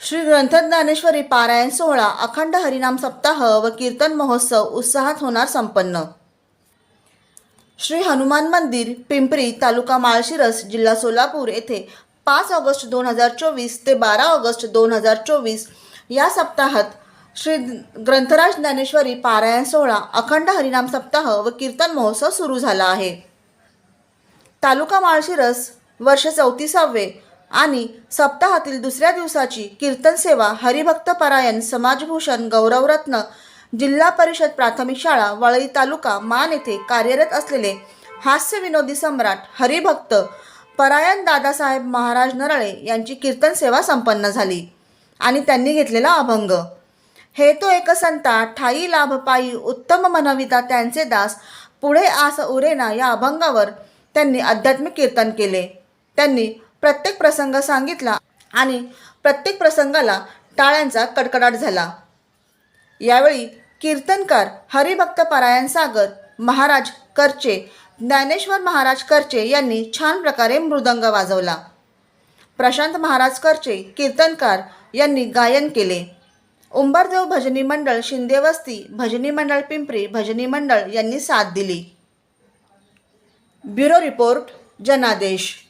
श्री ग्रंथ ज्ञानेश्वरी पारायण सोहळा अखंड हरिनाम सप्ताह व कीर्तन महोत्सव उत्साहात होणार संपन्न. श्री हनुमान मंदिर पिंपरी तालुका माळशिरस जिल्हा सोलापूर येथे पाच ऑगस्ट दोन हजार चोवीस ते बारा ऑगस्ट दोन हजार चोवीस या सप्ताहात श्री ग्रंथराज ज्ञानेश्वरी पारायण सोहळा अखंड हरिनाम सप्ताह व कीर्तन महोत्सव सुरू झाला आहे. तालुका माळशिरस वर्ष चौतीसावे आणि सप्ताहातील दुसऱ्या दिवसाची कीर्तन सेवा हरिभक्त परायण समाजभूषण गौरवरत्न जिल्हा परिषद प्राथमिक शाळा वळई तालुका मान येथे कार्यरत असलेले हास्य विनोदी सम्राट हरिभक्त परायण दादासाहेब महाराज नरळे यांची कीर्तन सेवा संपन्न झाली आणि त्यांनी घेतलेला अभंग. हे तो एक संता ठाई लाभ पायी उत्तम मनविता त्यांचे दास पुढे आस उरेना या अभंगावर त्यांनी आध्यात्मिक कीर्तन केले. त्यांनी प्रत्येक प्रसंग सांगितला आणि प्रत्येक प्रसंगाला टाळ्यांचा कडकडाट झाला. यावेळी कीर्तनकार हरिभक्त पारायण सागर महाराज करचे ज्ञानेश्वर महाराज करचे यांनी छान प्रकारे मृदंग वाजवला. प्रशांत महाराज करचे कीर्तनकार यांनी गायन केले. उंबरदेव भजनी मंडळ शिंदेवस्ती भजनी मंडळ पिंपरी भजनी मंडळ यांनी साथ दिली. ब्युरो रिपोर्ट जनादेश.